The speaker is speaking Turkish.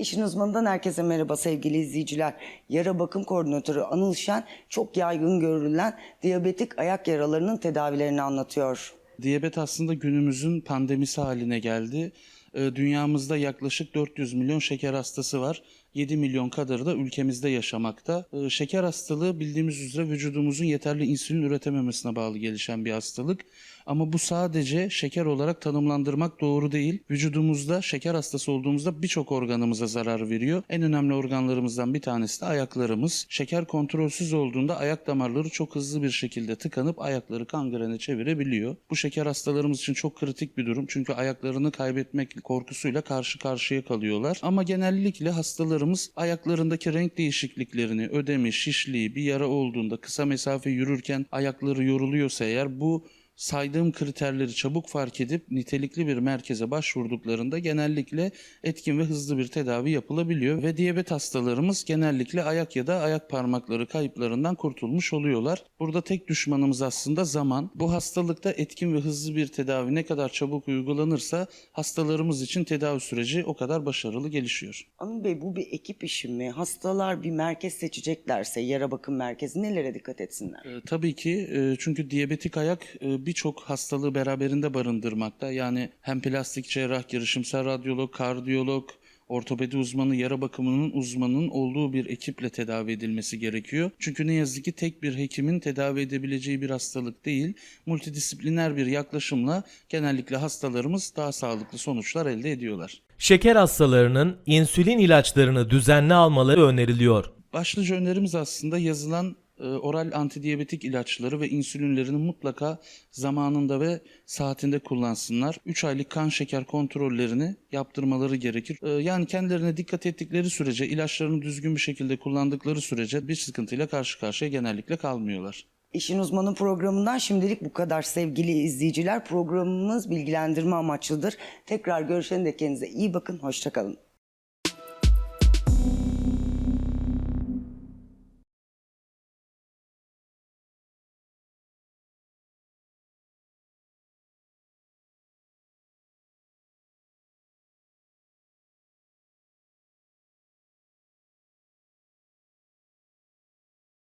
İşin uzmanından herkese merhaba sevgili izleyiciler. Yara bakım koordinatörü Anıl Şen çok yaygın görülen diyabetik ayak yaralarının tedavilerini anlatıyor. Diyabet aslında günümüzün pandemisi haline geldi. Ee, Dünyamızda yaklaşık 400 milyon şeker hastası var. 7 milyon kadarı da ülkemizde yaşamakta. Ee, Şeker hastalığı bildiğimiz üzere vücudumuzun yeterli insülin üretememesine bağlı gelişen bir hastalık. Ama bu sadece şeker olarak tanımlandırmak doğru değil. Vücudumuzda şeker hastası olduğumuzda birçok organımıza zarar veriyor. En önemli organlarımızdan bir tanesi de ayaklarımız. Şeker kontrolsüz olduğunda ayak damarları çok hızlı bir şekilde tıkanıp ayakları kangrene çevirebiliyor. Bu şeker hastalarımız için çok kritik bir durum. Çünkü ayaklarını kaybetmek korkusuyla karşı karşıya kalıyorlar. Ama genellikle hastalarımız ayaklarındaki renk değişikliklerini, ödemi, şişliği, bir yara olduğunda kısa mesafe yürürken ayakları yoruluyorsa eğer bu saydığım kriterleri çabuk fark edip nitelikli bir merkeze başvurduklarında genellikle etkin ve hızlı bir tedavi yapılabiliyor ve diyabet hastalarımız genellikle ayak ya da ayak parmakları kayıplarından kurtulmuş oluyorlar. Burada tek düşmanımız aslında zaman. Bu hastalıkta etkin ve hızlı bir tedavi ne kadar çabuk uygulanırsa hastalarımız için tedavi süreci o kadar başarılı gelişiyor. Anıl Bey bu bir ekip işi mi? Hastalar bir merkez seçeceklerse yara bakım merkezi nelere dikkat etsinler? E, tabii ki e, çünkü diyabetik ayak e, birçok hastalığı beraberinde barındırmakta. Yani hem plastik cerrah, girişimsel radyolog, kardiyolog, ortopedi uzmanı, yara bakımının uzmanının olduğu bir ekiple tedavi edilmesi gerekiyor. Çünkü ne yazık ki tek bir hekimin tedavi edebileceği bir hastalık değil. Multidisipliner bir yaklaşımla genellikle hastalarımız daha sağlıklı sonuçlar elde ediyorlar. Şeker hastalarının insülin ilaçlarını düzenli almaları öneriliyor. Başlıca önerimiz aslında yazılan oral antidiyabetik ilaçları ve insülinlerini mutlaka zamanında ve saatinde kullansınlar. 3 aylık kan şeker kontrollerini yaptırmaları gerekir. E, yani kendilerine dikkat ettikleri sürece, ilaçlarını düzgün bir şekilde kullandıkları sürece bir sıkıntıyla karşı karşıya genellikle kalmıyorlar. İşin uzmanı programından şimdilik bu kadar sevgili izleyiciler. Programımız bilgilendirme amaçlıdır. Tekrar görüşene dek kendinize iyi bakın. Hoşçakalın.